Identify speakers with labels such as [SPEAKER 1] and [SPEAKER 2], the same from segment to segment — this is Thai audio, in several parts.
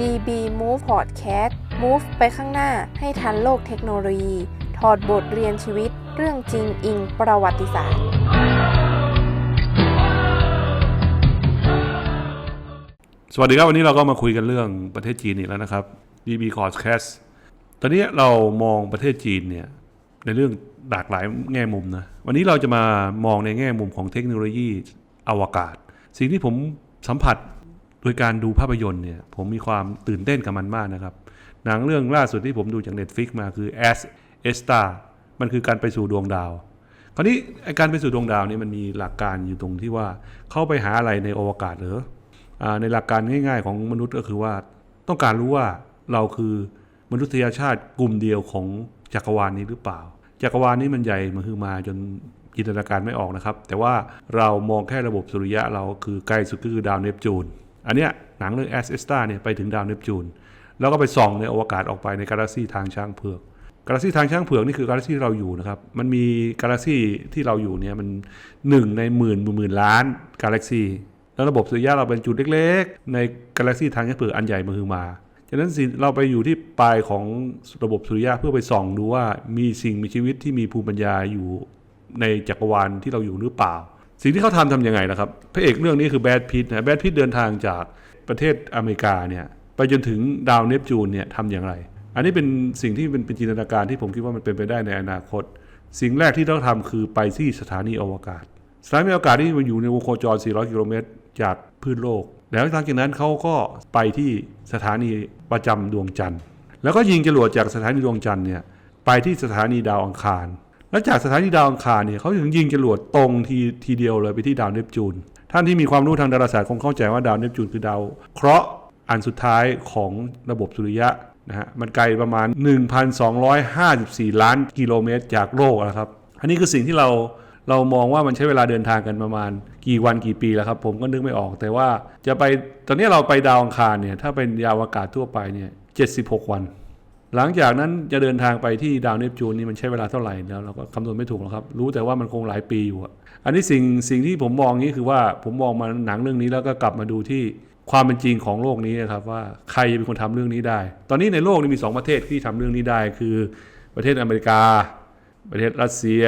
[SPEAKER 1] DB Move Podcast Move ไปข้างหน้าให้ทันโลกเทคโนโลยี ถอดบทเรียนชีวิต เรื่องจริงอิงประวัติศาสตร์
[SPEAKER 2] สวัสดีครับ วันนี้เราก็มาคุยกันเรื่องประเทศจีนอีกแล้วนะครับ DB c o s c a s t ตอนนี้เรามองประเทศจีนเนี่ยในเรื่องหลากหลายแง่มุมนะ วันนี้เราจะมามองในแง่มุมของเทคโนโลยีอวกาศ สิ่งที่ผมสัมผัส โดยการดูภาพยนตร์เนี่ยผมมีความตื่นเต้นกับมันมากนะครับ หนังเรื่องล่าสุดที่ผมดูจาก Netflix มาคือ As e s t a มันคือการไปสู่ดวงดาว คราวนี้การไปสู่ดวงดาวนี่มันมีหลักการอยู่ตรงที่ว่าเข้าไปหาอะไรในอวกาศเหรออในหลักการง่ายๆของมนุษย์ก็คือว่า ต้องการรู้ว่าเราคือมนุษยชาติกลุ่มเดียวของจักรวาลนี้หรือเปล่า จักรวาลนี้มันใหญ่มันคือมาจนจินตนาการไม่ออกนะครับ แต่ว่าเรามองแค่ระบบสุริยะเราคือใกล้สุดก็คือดาวเนปจูน อันเนี้ยหนังเรื่องแอสเอสตาเนี่ยไปถึงดาวเนปจูนแล้วก็ไปส่องในอวกาศออกไปในกาแล็กซีทางช้างเผือกกาแล็กซีทางช้างเผือกนี่คือกาแล็กซีที่เราอยู่นะครับ มันมีกาแล็กซีที่เราอยู่เนี่ยมันหนึ่งในหมื่นหมื่นล้านกาแล็กซีแล้วระบบสุริยะเราเป็นจุดเล็กๆ ในกาแล็กซีทางช้างเผือกอันใหญ่มาคือมาฉะนั้นสิเราไปอยู่ที่ปลายของระบบสุริยะเพื่อไปส่องดูว่ามีสิ่งมีชีวิตที่มีภูมิปัญญาอยู่ในจักรวาลที่เราอยู่หรือเปล่า สิ่งที่เขาทำทำยังไงนะครับ พระเอกเรื่องนี้คือแบดพิตนะแบดพิตเดินทางจากประเทศอเมริกาเนี่ยไปจนถึงดาวเนปจูนเนี่ยทำอย่างไร อันนี้เป็นสิ่งที่เป็นเป็นจินตนาการที่ผมคิดว่ามันเป็นไปได้ในอนาคต สิ่งแรกที่ต้องทำคือไปที่สถานีอวกาศ สถานีอวกาศที่มันอยู่ในวงโคจร 400 กิโลเมตรจากพื้นโลก แล้วหลังจากนั้นเขาก็ไปที่สถานีประจำดวงจันทร์ แล้วก็ยิงจรวดจากสถานีดวงจันทร์เนี่ยไปที่สถานีดาวอังคาร แล้วจากสถานีดาวอังคารเนี่ยเขาถึงยิงจรวดตรงทีทีเดียวเลยไปที่ดาวเนปจูน ท่านที่มีความรู้ทางดาราศาสตร์คงเข้าใจว่าดาวเนปจูนคือดาวเคราะห์อันสุดท้ายของระบบสุริยะนะฮะมันไกลประมาณ 1,254 ล้านกิโลเมตรจากโลกนะครับ อันนี้คือสิ่งที่เราเรามองว่ามันใช้เวลาเดินทางกันประมาณกี่วันกี่ปีแล้วครับ ผมก็นึกไม่ออก แต่ว่าจะไปตอนนี้เราไปดาวอังคารเนี่ยถ้าเป็นยาวอากาศทั่วไปเนี่ย76 วัน หลังจากนั้นจะเดินทางไปที่ดาวเนปจูนนี่มันใช้เวลาเท่าไหร่แล้วเราก็คำนวณไม่ถูกหรอกครับ รู้แต่ว่ามันคงหลายปีอยู่อันนี้สิ่งสิ่งที่ผมมองนี้คือว่าผมมองมาหนังเรื่องนี้แล้วก็กลับมาดูที่ความเป็นจริงของโลกนี้นะครับว่าใครจะเป็นคนทำเรื่องนี้ได้ ตอนนี้ในโลกนี้มี 2 ประเทศที่ทำเรื่องนี้ได้ คือประเทศอเมริกา ประเทศรัสเซีย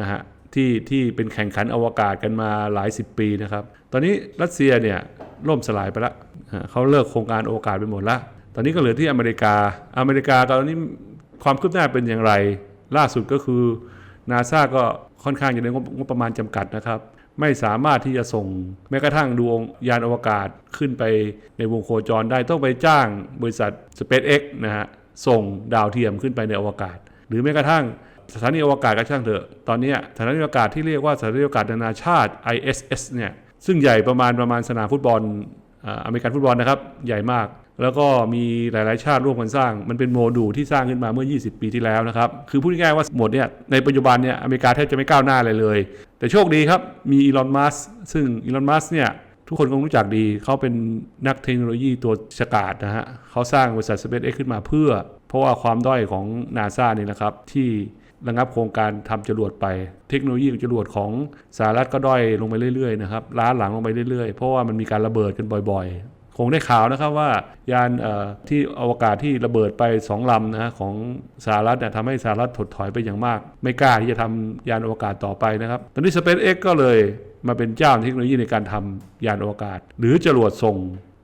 [SPEAKER 2] นะฮะที่ที่เป็นแข่งขันอวกาศกันมาหลายสิบปีนะครับ ตอนนี้รัสเซียเนี่ยล่มสลายไปละเขาเลิกโครงการอวกาศไปหมดละ ตอนนี้ก็เหลือที่อเมริกา อเมริกาตอนนี้ความคืบหน้าเป็นอย่างไร ล่าสุดก็คือนาซาก็ค่อนข้างจะได้งบประมาณจำกัดนะครับ ไม่สามารถที่จะส่งแม้กระทั่งดวงยานอวกาศขึ้นไปในวงโคจรได้ต้องไปจ้างบริษัท SpaceX นะฮะส่งดาวเทียมขึ้นไปในอวกาศ หรือแม้กระทั่งสถานีอวกาศก็ช่างเถอะตอนนี้สถานีอวกาศที่เรียกว่าสถานีอวกาศนานาชาติ ISS เนี่ยซึ่งใหญ่ประมาณประมาณสนามฟุตบอลอเมริกันฟุตบอลนะครับใหญ่มาก แล้วก็มีหลาย ๆ ชาติร่วมกันสร้าง มันเป็นโมดูลที่สร้างขึ้นมาเมื่อ 20 ปีที่แล้วนะครับ คือพูดง่ายๆว่าหมดเนี่ย ในปัจจุบันเนี่ย อเมริกาแทบจะไม่ก้าวหน้าเลยเลย แต่โชคดีครับ มีอีลอน มัสซึ่งอีลอน มัสเนี่ย ทุกคนคงรู้จักดี เขาเป็นนักเทคโนโลยีตัวฉกาจนะฮะ เขาสร้างบริษัท SpaceX ขึ้นมาเพื่อ เพราะว่าความด้อยของนาซาเนี่ยนะครับ ที่ระงับโครงการทำจรวดไป เทคโนโลยีจรวดของสหรัฐก็ด้อยลงไปเรื่อย ๆ นะครับ ล้าหลังลงไปเรื่อย ๆ เพราะว่ามันมีการระเบิดกันบ่อยๆ คงได้ข่าวนะครับว่ายานที่อวกาศที่ระเบิดไป2ลำนะของสหรัฐเนี่ยทำให้สหรัฐถดถอยไปอย่างมาก ไม่กล้าที่จะทำยานอวกาศต่อไปนะครับ ตอนนี้ SpaceX ก็เลยมาเป็นเจ้าเทคโนโลยีในการทำยานอวกาศ หรือจรวดส่ง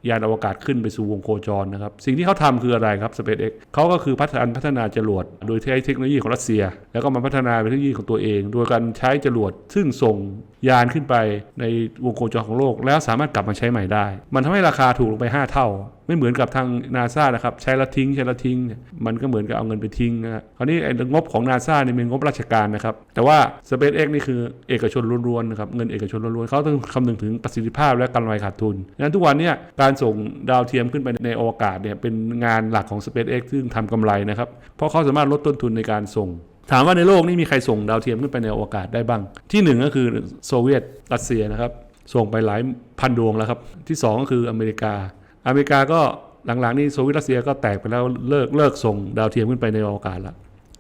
[SPEAKER 2] ยานอวกาศขึ้นไปสู่วงโคจรนะครับ สิ่งที่เขาทำคืออะไรครับ SpaceX เขาก็คือพัฒนาพัฒนาจรวด โดยใช้เทคโนโลยีของรัสเซีย แล้วก็มาพัฒนาเป็นเทคโนโลยีของตัวเอง โดยการใช้จรวดซึ่งส่งยานขึ้นไปในวงโคจรของโลก แล้วสามารถกลับมาใช้ใหม่ได้ มันทำให้ราคาถูกลงไป 5 เท่า ไม่เหมือนกับทางนาซานะครับใช้ละทิ้งใช้ละทิ้งมันก็เหมือนกับเอาเงินไปทิ้งนะคราวนี้งบของนาซาเนี่ยเป็นงบราชการนะครับแต่ว่า SpaceX นี่คือเอกชนล้วนๆนะครับเงินเอกชนล้วนๆเขาต้องคำนึงถึงประสิทธิภาพและกำไรขาดทุนดังนั้นทุกวันนี้การส่งดาวเทียมขึ้นไปในอวกาศเนี่ยเป็นงานหลักของ SpaceX ซึ่งทำกำไรนะครับเพราะเขาสามารถลดต้นทุนในการส่ง ถามว่าในโลกนี้มีใครส่งดาวเทียมขึ้นไปในอวกาศได้บ้าง ที่ 1 ก็คือโซเวียตรัสเซียนะครับ ส่งไปหลายพันดวงแล้วครับ ที่ 2 ก็คืออเมริกา อเมริกาก็หลังๆ นี้โซเวียตรัสเซียก็แตกไปแล้วเลิกเลิกส่งดาวเทียมขึ้นไปในอวกาศแล้ว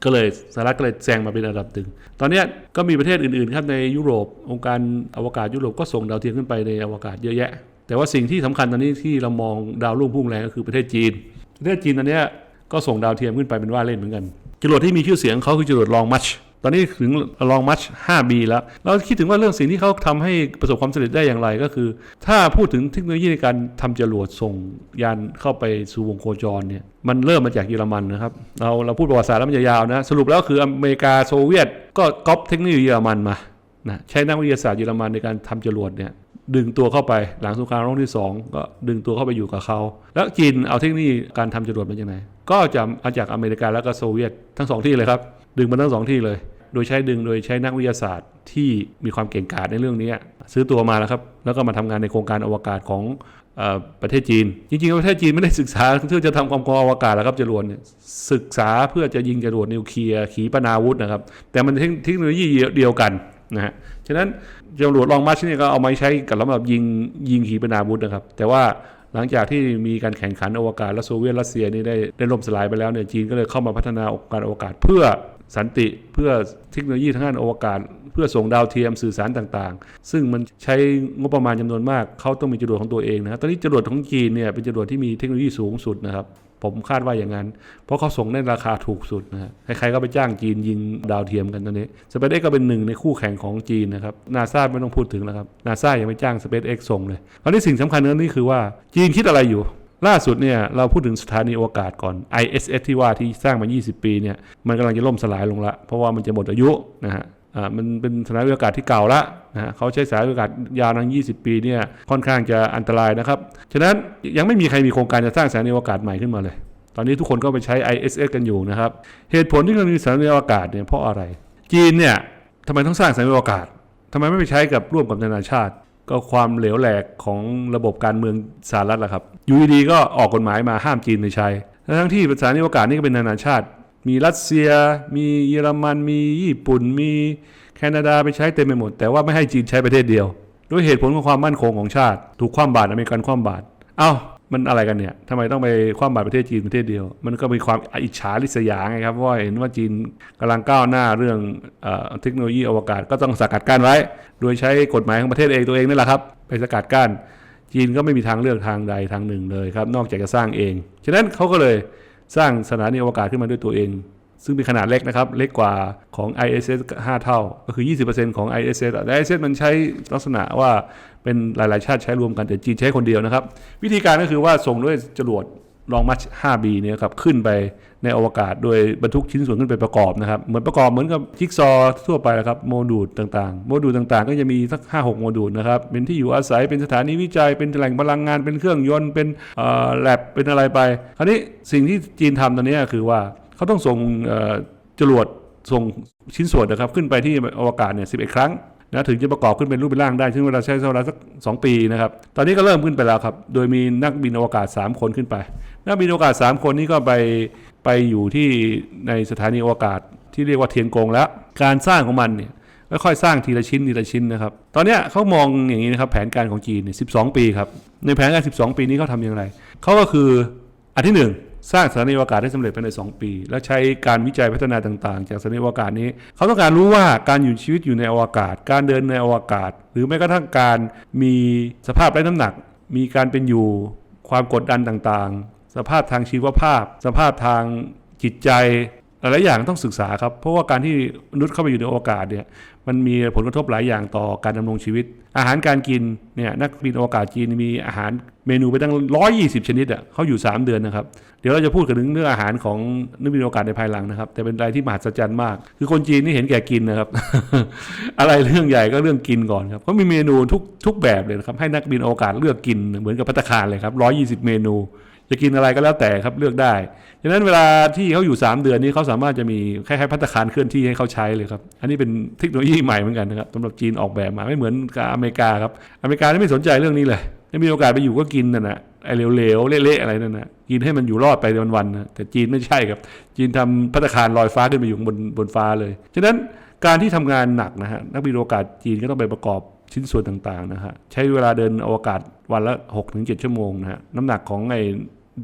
[SPEAKER 2] ก็เลยสหรัฐก็เลยแซงมาเป็นอันดับหนึ่งตอนนี้ก็มีประเทศอื่นๆครับในยุโรป องค์การอวกาศยุโรปก็ส่งดาวเทียมขึ้นไปในอวกาศเยอะแยะ แต่ว่าสิ่งที่สำคัญตอนนี้ที่เรามองดาวรุ่งพุ่งแรงก็คือประเทศจีน ประเทศจีนตอนนี้ ก็ส่งดาวเทียมขึ้นไปเป็นว่าเล่นเหมือนกัน จรวดที่มีชื่อเสียงเขาคือจรวดลองมัชตอนนี้ถึงลองมัช 5B แล้ว เราคิดถึงว่าเรื่องสิ่งที่เขาทำให้ประสบความสำเร็จได้อย่างไรก็คือ ถ้าพูดถึงเทคโนโลยีในการทำจรวดส่งยานเข้าไปสู่วงโคจรเนี่ย มันเริ่มมาจากเยอรมันนะครับ เราเราพูดประวัติศาสตร์แล้วมันจะยาวนะ สรุปแล้วคืออเมริกาโซเวียต ก็ก๊อปเทคโนโลยีเยอรมันมานะใช้นักวิทยาศาสตร์เยอรมันในการทำจรวดเนี่ย ดึงตัวเข้าไปหลังสงครามโลกที่ 2 ก็ดึงตัวเข้าไปอยู่กับเขา แล้วจีนเอาเทคโนโลยีการทำจรวดมาจากไหน ก็จะมาจากอเมริกาแล้วก็โซเวียตทั้งสองที่เลยครับ ดึงมาทั้งสองที่เลย โดยใช้ดึงโดยใช้นักวิทยาศาสตร์ที่มีความเก่งกาจในเรื่องนี้ ซื้อตัวมาแล้วครับ แล้วก็มาทำงานในโครงการอวกาศของอประเทศจีน จริงๆประเทศจีนไม่ได้ศึกษาเพื่อจะทำความกองอวกาศแล้วครับจรวดเนี่ยศึกษาเพื่อจะยิงจรวดนิวเคลียร์ขีปนาวุธนะครับ แต่มันเทคโนโลยีเดียวกันนะฮะ ฉะนั้นจรวดลองมาชนี่ก็เอามาใช้กับสำหรับยิงยิงขีปนาวุธนะครับ แต่ว่าหลังจากที่มีการแข่งขันอวกาศและโซเวียตรัสเซียนี่ได้ได้ล่มสลายไปแล้วเนี่ยจีนก็เลยเข้ามาพัฒนาองค์การอวกาศเพื่อสันติเพื่อเทคโนโลยีทางด้านอวกาศ พื่อส่งดาวเทียมสื่อสารต่างๆ ซึ่งมันใช้งบประมาณจำนวนมากเขาต้องมีจรวดของตัวเองนะครับตอนนี้จรวดของจีนเนี่ยเป็นจรวดที่มีเทคโนโลยีสูงสุดนะครับผมคาดว่าอย่างนั้น เพราะเขาส่งได้ราคาถูกสุดนะฮะใครๆก็ไปจ้างจีนยิงดาวเทียมกันตอนนี้ SpaceX ก็เป็นหนึ่งในคู่แข่งของจีนนะครับนาซาไม่ต้องพูดถึงแล้วครับนาซายังไม่จ้าง SpaceX ส่งเลยคราวนี้สิ่งสำคัญก็นี่คือว่าจีนคิดอะไรอยู่ ล่าสุดเนี่ยเราพูดถึงสถานีอวกาศก่อน ISS ที่ว่าที่สร้างมา 20 ปีเนี่ยมันกำลังจะล่มสลายลงละเพราะว่ามันจะหมดอายุนะฮะ อ่ามันเป็นสถานีอวกาศที่เก่าละนะฮะเขาใช้สถานอวกาศยาวนาน20 ปีเนี่ยค่อนข้างจะอันตรายนะครับฉะนั้นยังไม่มีใครมีโครงการจะสร้างสถานีอวกาศใหม่ขึ้นมาเลย ตอนนี้ทุกคนก็ไปใช้ ISS กันอยู่นะครับ เหตุผลที่เรามีสถานีอวกาศเนี่ยเพราะอะไร จีนเนี่ยทำไมต้องสร้างสถานีอวกาศทำไมไม่ไปใช้กับร่วมกับนานาชาติ ก็ความเหลวแหลกของระบบการเมืองสหรัฐแหละครับยูดีก็ออกกฎหมายมาห้ามจีนไปใช้ทั้งที่สถานีอวกาศนี่ก็เป็นนานาชาติ มีรัสเซีย มีเยอรมัน มีญี่ปุ่น มีแคนาดาไปใช้เต็มไปหมด แต่ว่าไม่ให้จีนใช้ประเทศเดียว ด้วยเหตุผลของความมั่นคงของชาติ ถูกคว่ำบาตรอเมริกันคว่ำบาตรเอ้ามันอะไรกันเนี่ยทำไมต้องไปคว่ำบาตรประเทศจีนประเทศเดียว มันก็มีความอิจฉาริษยาไงครับว่าเห็นว่าจีนกำลังก้าวหน้าเรื่องเออเทคโนโลยีอวกาศก็ต้องสกัดกั้นไว้ โดยใช้กฎหมายของประเทศเองตัวเองนี่แหละครับ ไปสกัดกั้นจีนก็ไม่มีทางเลือกทางใดทางหนึ่งเลยครับ นอกจากจะสร้างเอง ฉะนั้นเขาก็เลย สร้างสถานีอวกาศขึ้นมาด้วยตัวเอง ซึ่งเป็นขนาดเล็กนะครับ เล็กกว่าของ ISS 5 เท่า ก็คือ 20%ของ ISS แต่ ISS มันใช้ลักษณะว่าเป็นหลาย ๆ ชาติใช้รวมกันแต่จีนใช้คนเดียวนะครับ วิธีการก็คือว่าส่งด้วยจรวด ลองมัช 5B เนี่ยครับขึ้นไปในอวกาศ โดยบรรทุกชิ้นส่วนขึ้นไปประกอบนะครับเหมือนประกอบเหมือนกับจิ๊กซอทั่วไปนะครับโมดูลต่างๆ โมดูลต่างๆ ก็จะมีสัก 5-6 โมดูลนะครับเป็นที่อยู่อาศัยเป็นสถานีวิจัยเป็นแหล่งพลังงานเป็นเครื่องยนต์เป็นอ่อแลบเป็นอะไรไป คราวนี้สิ่งที่จีนทำตอนนี้คือว่าเขาต้องส่งอ่อจรวดส่งชิ้นส่วนนะครับขึ้นไปที่อวกาศเนี่ย11 ครั้ง นะถึงจะประกอบขึ้นเป็นรูปเป็นร่างได้ ซึ่งเวลาใช้เวลาสัก2ปีนะครับ ตอนนี้ก็เริ่มขึ้นไปแล้วครับ โดยมีนักบินอวกาศ 3 คนขึ้นไป นักบินอวกาศ 3 คนนี้ก็ไปไปอยู่ที่ในสถานีอวกาศที่เรียกว่าเทียนกงแล้ว การสร้างของมันเนี่ยค่อยๆสร้างทีละชิ้นทีละชิ้นนะครับ ตอนนี้เขามองอย่างนี้นะครับแผนการของจีนเนี่ย12 ปีครับ ในแผนการ 12 ปีนี้เขาทำอย่างไร เขาก็คืออันที่หนึ่ง สร้างสถานีอวกาศได้สำเร็จภายใน 2 ปี และใช้การวิจัยพัฒนาต่างๆ จากสถานีอวกาศนี้ เขาต้องการรู้ว่าการอยู่ชีวิตอยู่ในอวกาศ การเดินในอวกาศ หรือแม้กระทั่งการมีสภาพไร้น้ำหนัก มีการเป็นอยู่ ความกดดันต่างๆ สภาพทางชีวภาพ สภาพทางจิตใจ หลายๆอย่างต้องศึกษาครับ เพราะว่าการที่มนุษย์เข้าไปอยู่ในอวกาศเนี่ยมันมีผลกระทบหลายอย่างต่อการดำรงชีวิต อาหารการกินเนี่ยนักบินอวกาศจีนมีอาหารเมนูไปตั้ง 120 ชนิดอะเขาอยู่ 3 เดือนนะครับ เดี๋ยวเราจะพูดกันถึงเรื่องอาหารของนักบินอวกาศในภายหลังนะครับ แต่เป็นอะไรที่มหัศจรรย์มาก คือคนจีนนี่เห็นแก่กินนะครับ อะไรเรื่องใหญ่ก็เรื่องกินก่อนครับเขามีเมนูทุกทุกแบบเลยนะครับให้นักบินอวกาศเลือกกินเหมือนกับพัตคารเลยครับ120 เมนู จะกินอะไรก็แล้วแต่ครับเลือกได้ฉะนั้นเวลาที่เขาอยู่ 3 เดือนนี้เขาสามารถจะมีคล้ายๆพัตตาคารเคลื่อนที่ให้เขาใช้เลยครับ อันนี้เป็นเทคโนโลยีใหม่เหมือนกันนะครับสำหรับจีนออกแบบมาไม่เหมือนกับอเมริกาครับอเมริกาไม่สนใจเรื่องนี้เลยไม่มีโอกาสไปอยู่ก็กินน่ะนะไอ้เหลวๆเละๆอะไรนั่นนะกินให้มันอยู่รอดไปวันๆนะแต่จีนไม่ใช่ครับ จีนทำพัตตาคารลอยฟ้าขึ้นไปอยู่บนบนฟ้าเลยฉะนั้นการที่ทำงานหนักนะฮะนักบินอวกาศจีนก็ต้องไปประกอบชิ้นส่วนต่างๆนะฮะใช้เวลาเดินอวกาศวันละ 6-7 ชั่วโมงนะฮะน้ำหนักของไอ้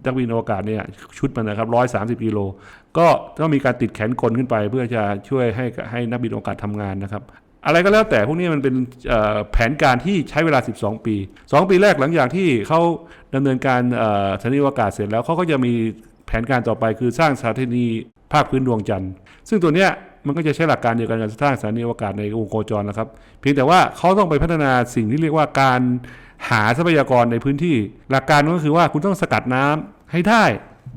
[SPEAKER 2] นักบินอวกาศเนี่ยชุดมันนะครับร้อยสามสิบกิโลก็ต้องมีการติดแขนกลขึ้นไป เพื่อจะช่วยให้ให้นักบินอวกาศทำงานนะครับ อะไรก็แล้วแต่พวกนี้มันเป็นแผนการที่ใช้เวลา 12 ปี 2 ปีแรกหลังจากที่เขาดำเนินการสถานีอวกาศเสร็จแล้วเขาก็จะมีแผนการต่อไปคือสร้างสถานีภาคพื้นดวงจันทร์ ซึ่งตัวเนี้ยมันก็จะใช้หลักการเดียวกันกับสร้างสถานีอวกาศในวงโคจรนะครับ เพียงแต่ว่าเขาต้องไปพัฒนาสิ่งที่เรียกว่าการ หาทรัพยากรในพื้นที่ หลักการก็คือว่าคุณต้องสกัดน้ำให้ได้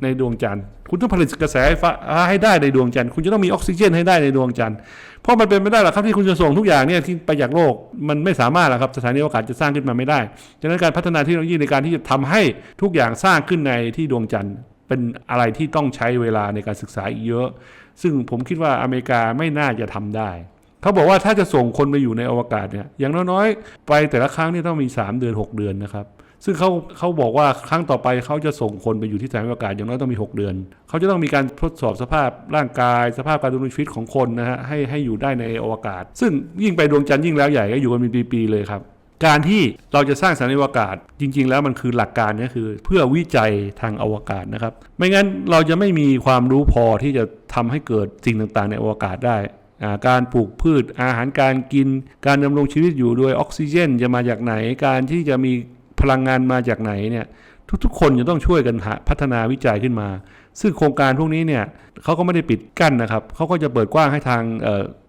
[SPEAKER 2] ในดวงจันทร์ คุณต้องผลิตกระแสไฟฟ้าให้ได้ในดวงจันทร์ คุณจะต้องมีออกซิเจนให้ได้ในดวงจันทร์ เพราะมันเป็นไม่ได้หรอกครับที่คุณจะส่งทุกอย่างเนี่ยที่ไปจากโลกมันไม่สามารถหรอกครับสถานีอวกาศจะสร้างขึ้นมาไม่ได้ฉะนั้นการพัฒนาเทคโนโลยีในการที่จะทำให้ทุกอย่างสร้างขึ้นในที่ดวงจันทร์ เป็นอะไรที่ต้องใช้เวลาในการศึกษาอีกเยอะ ซึ่งผมคิดว่าอเมริกาไม่น่าจะทำได้ เขาบอกว่าถ้าจะส่งคนไปอยู่ในอวกาศเนี่ยอย่างน้อยๆ ไปแต่ละครั้งนี่ต้องมี 3 เดือน 6 เดือนนะครับ ซึ่งเขาเขาบอกว่าครั้งต่อไปเขาจะส่งคนไปอยู่ที่สถานอวกาศอย่างน้อยต้องมี 6 เดือน เขาจะต้องมีการทดสอบสภาพร่างกาย สภาพการดำเนินชีวิตของคนนะฮะให้ให้อยู่ได้ในอวกาศ ซึ่งยิ่งไปดวงจันทร์ยิ่งแล้วใหญ่ก็อยู่กันเป็นปีๆเลยครับการที่เราจะสร้างสถานีอวกาศจริง ๆ แล้วมันคือหลักการก็คือเพื่อวิจัยทางอวกาศนะครับ ไม่งั้นเราจะไม่มีความรู้พอที่จะทำให้เกิดสิ่งต่างๆ ในอวกาศได้ การปลูกพืชอาหารการกิน การดำรงชีวิตอยู่โดยออกซิเจนจะมาจากไหน การที่จะมีพลังงานมาจากไหนเนี่ยทุกๆ คนจะต้องช่วยกันพัฒนาวิจัยขึ้นมา ซึ่งโครงการพวกนี้เนี่ยเขาก็ไม่ได้ปิดกั้นนะครับเขาก็จะเปิดกว้างให้ทาง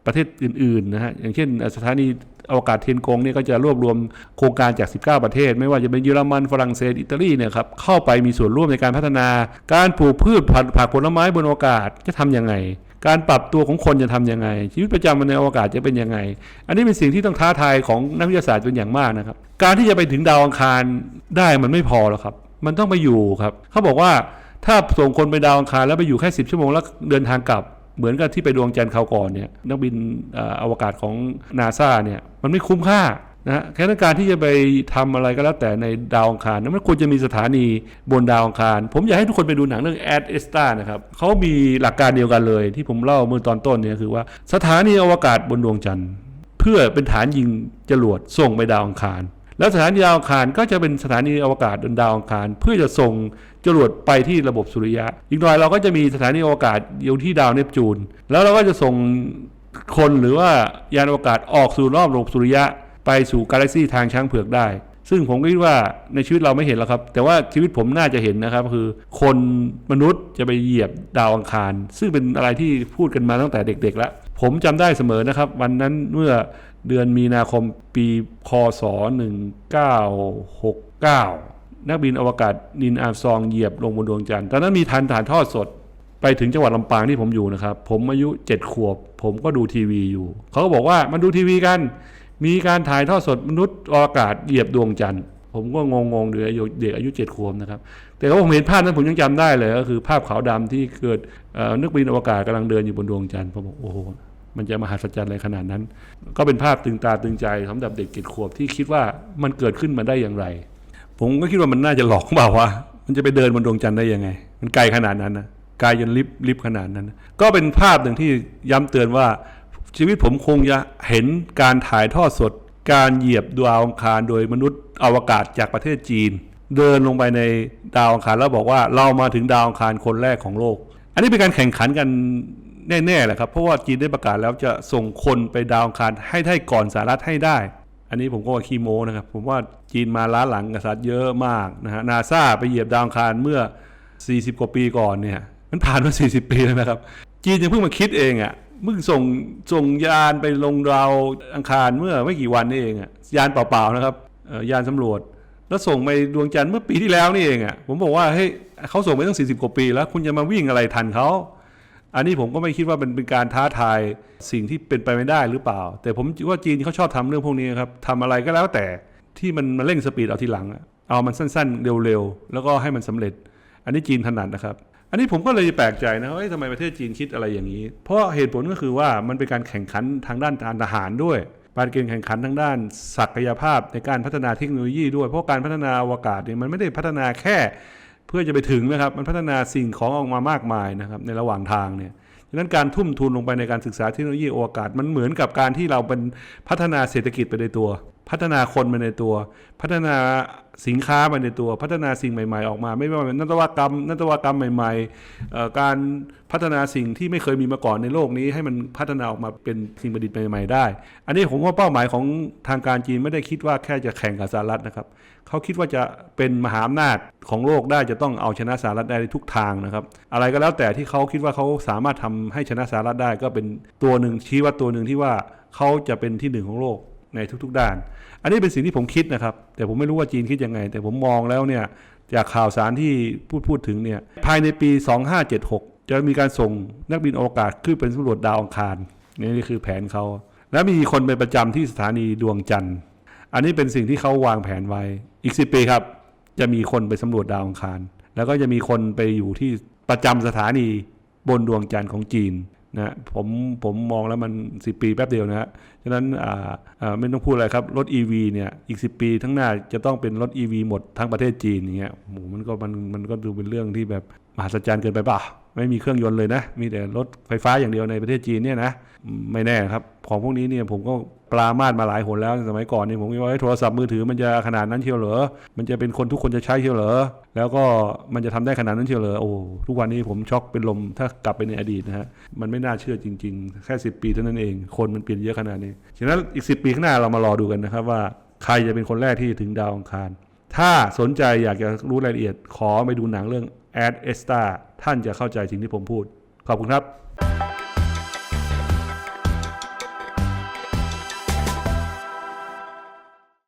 [SPEAKER 2] ประเทศอื่นๆนะฮะอย่างเช่นสถานีอวกาศเทียนกงเนี่ยก็จะรวบรวมโครงการจาก 19 ประเทศ ไม่ว่าจะเป็นเยอรมันฝรั่งเศสอิตาลีเนี่ยครับเข้าไปมีส่วนร่วมในการพัฒนา การปลูกพืชผักผักผลไม้บนอวกาศจะทำยังไง การปรับตัวของคนจะทำยังไง ชีวิตประจำวันในอวกาศจะเป็นยังไง อันนี้เป็นสิ่งที่ต้องท้าทายของนักวิทยาศาสตร์เป็นอย่างมากนะครับ การที่จะไปถึงดาวอังคารได้มันไม่พอหรอกครับ มันต้องไปอยู่ครับ เขาบอกว่าถ้าส่งคนไปดาวอังคารแล้วไปอยู่แค่10ชั่วโมงแล้วเดินทางกลับเหมือนกับที่ไปดวงจันทร์คราวก่อนเนี่ยนักบินอวกาศของนาซาเนี่ยมันไม่คุ้มค่า นะแค่ต้องการที่จะไปทำอะไรก็แล้วแต่ในดาวอังคารนั้นมันควรจะมีสถานีบนดาวอังคาร ผมอยากให้ทุกคนไปดูหนังเรื่อง Ad e s t a นะครับเขามีหลักการเดียวกันเลย ที่ผมเล่าเมื่อตอนต้นเนี่ยคือว่าสถานีอวกาศบนดวงจันทร์ เพื่อเป็นฐานยิงจรวดส่งไปดาวอังคาร แล้วสถานีดาวอังคารก็จะเป็นสถานีอวกาศบนดาวอังคาร เพื่อจะส่งจรวดไปที่ระบบสุริยะ อีกหน่อยเราก็จะมีสถานีอวกาศอยู่ที่ดาวเนปจูน แล้วเราก็จะส่งคนหรือว่ายานอวกาศออกสู่รอบระบบสุริยะ ไปสู่กาแล็กซีทางช้างเผือกได้ ซึ่งผมก็คิดว่าในชีวิตเราไม่เห็นหรอกครับ แต่ว่าชีวิตผมน่าจะเห็นนะครับ คือคนมนุษย์จะไปเหยียบดาวอังคาร ซึ่งเป็นอะไรที่พูดกันมาตั้งแต่เด็กๆแล้วผมจำได้เสมอนะครับ วันนั้นเมื่อเดือนมีนาคมปีคศ 1969 นักบินอวกาศนินอาร์มสตรองเหยียบลงบนดวงจันทร์ตอนนั้นมีทันฐานทอดสดไปถึงจังหวัดลำปางที่ผมอยู่นะครับ ผมอายุเจ็ดขวบ ผมก็ดูทีวีอยู่ เขาก็บอกว่ามาดูทีวีกัน มีการถ่ายทอดสดมนุษย์อวกาศเหยียบดวงจันทร์ ผมก็งงๆเด็กอยเด็กอายุเจ็ดขวบนะครับ แต่ว่าผมเห็นภาพนั้นผมยังจำได้เลยก็คือภาพขาวดำที่เกิดนักบินอวกาศกำลังเดินอยู่บนดวงจันทร์ผมบอกโอ้โหมันจะมหัศจรรย์อะไรขนาดนั้น ก็เป็นภาพตึงตาตึงใจสำหรับเด็กเจ็ดขวบที่คิดว่ามันเกิดขึ้นมาได้อย่างไร ผมก็คิดว่ามันน่าจะหลอกเปล่าวะมันจะไปเดินบนดวงจันทร์ได้ยังไง มันไกลขนาดนั้นนะไกลจนลิบลิบขนาดนั้น ก็เป็นภาพหนึ่งที่ย้ำเตือนว่า ชีวิตผมคงจะเห็นการถ่ายทอดสด การเหยียบดาวอังคารโดยมนุษย์อวกาศจากประเทศจีน เดินลงไปในดาวอังคารแล้วบอกว่าเรามาถึงดาวอังคารคนแรกของโลก อันนี้เป็นการแข่งขันกันแน่ๆแหละครับเพราะว่าจีนได้ประกาศแล้วจะส่งคนไปดาวอังคารให้ได้ก่อนสหรัฐให้ได้ อันนี้ผมก็ว่าคีโมนะครับ ผมว่าจีนมาล้าหลังกับสหรัฐเยอะมากนะฮะนาซาไปเหยียบดาวอังคารเมื่อ 40 กว่าปีก่อนเนี่ยมันผ่านมา 40 ปีแล้วนะครับ จีนยังเพิ่งมาคิดเองอะ่ะ เพิ่งส่งส่งยานไปลงดาวอังคารเมื่อไม่กี่วันนี่เองอะ่ะยานเปล่าๆนะครับยานสำรวจ แล้วส่งไปดวงจันทร์เมื่อปีที่แล้วนี่เองอะ่ะผมบอกว่าเฮ้ยเขาส่งไปตั้ง 40 กว่าปี แล้วคุณจะมาวิ่งอะไรทันเขาอันนี้ผมก็ไม่คิดว่าเป็นเป็นการท้าทายสิ่งที่เป็นไปไม่ได้หรือเปล่า แต่ผมว่าจีนเขาชอบทำเรื่องพวกนี้ครับทำอะไรก็แล้วแต่ที่มันมาเร่งสปีดเอาทีหลัง เอามันสั้นๆ เร็วๆ แล้วก็ให้มันสำเร็จ อันนี้จีนถนัดนะครับ อันนี้ผมก็เลยแปลกใจนะว่าเอ้ยทำไมประเทศจีนคิดอะไรอย่างนี้ เพราะเหตุผลก็คือว่ามันเป็นการแข่งขันทางด้านการทหารด้วยการเกณฑ์แข่งขันทางด้านศักยภาพในการพัฒนาเทคโนโลยีด้วยเพราะการพัฒนาอวกาศเนี่ยมันไม่ได้พัฒนาแค่ เพื่อจะไปถึงนะครับ มันพัฒนาสิ่งของออกมามากมายนะครับในระหว่างทางเนี่ยดังนั้นการทุ่มทุนลงไปในการศึกษาเทคโนโลยีอวกาศมันเหมือนกับการที่เราเป็นพัฒนาเศรษฐกิจไปในตัว พัฒนาคนมาในตัว พัฒนาสินค้ามาในตัว พัฒนาสิ่งใหม่ๆ ออกมา ไม่ว่าเป็นนวัตกรรมนวัตกรรมใหม่ๆเอ่การพัฒนาสิ่งที่ไม่เคยมีมาก่อนในโลกนี้ ให้มันพัฒนาออกมาเป็นสิ่งประดิษฐ์ใหม่ๆได้ อันนี้ผมว่าเป้าหมายของทางการจีนไม่ได้คิดว่าแค่จะแข่งกับสหรัฐนะครับเขาคิดว่าจะเป็นมหาอำนาจของโลกได้จะต้องเอาชนะสหรัฐได้ในทุกทางนะครับ อะไรก็แล้วแต่ที่เขาคิดว่าเขาสามารถทำให้ชนะสหรัฐได้ก็เป็นตัวหนึ่งชี้วัดตัวหนึ่งที่ว่าเขาจะเป็นที่หนึ่งของโลกในทุกๆด้าน อันนี้เป็นสิ่งที่ผมคิดนะครับ แต่ผมไม่รู้ว่าจีนคิดยังไง แต่ผมมองแล้วเนี่ยจากข่าวสารที่พูดพูดถึงเนี่ยภายในปี 2576 จะมีการส่งนักบินอวกาศขึ้นเป็นสำรวจดาวอังคารนี่คือแผนเขา และมีคนไปประจำที่สถานีดวงจันทร์ อันนี้เป็นสิ่งที่เขาวางแผนไว้ อีก 10 ปีครับ จะมีคนไปสำรวจดาวอังคาร แล้วก็จะมีคนไปอยู่ที่ประจำสถานีบนดวงจันทร์ของจีน นะผมผมมองแล้วมัน 10 ปีแป๊บเดียวนะฮะฉะนั้นอ่าไม่ต้องพูดอะไรครับ รถ EV เนี่ยอีก 10 ปีทั้งหน้าจะต้องเป็นรถ EV หมดทั้งประเทศจีนอย่างเงี้ยโหมันก็มันมันก็ดูเป็นเรื่องที่แบบมหัศจรรย์เกินไปป่ะ ไม่มีเครื่องยนต์เลยนะ มีแต่รถไฟฟ้าอย่างเดียวในประเทศจีนเนี่ยนะ ไม่แน่ครับ ของพวกนี้เนี่ยผมก็ปรามาสมาหลายหนแล้วสมัยก่อนเนี่ยผมคิดว่าโทรศัพท์มือถือมันจะขนาดนั้นเชียวเหรอ มันจะเป็นคนทุกคนจะใช้เชียวเหรอ แล้วก็มันจะทำได้ขนาดนั้นเชียวเหรอ โอ้ทุกวันนี้ผมช็อกเป็นลมถ้ากลับไปในอดีตนะฮะ มันไม่น่าเชื่อจริง ๆ แค่ 10 ปีเท่านั้นเอง คนมันเปลี่ยนเยอะขนาดนี้ ฉะนั้นอีก 10 ปีข้างหน้าเรามารอดูกันนะครับว่าใครจะเป็นคนแรกที่ถึงดาวอังคาร ถ้าสนใจอยากจะรู้รายละเอียดขอไปดูหนังเรื่อง Ad Esta ท่านจะเข้าใจสิ่งที่ผมพูด ขอบคุณครับ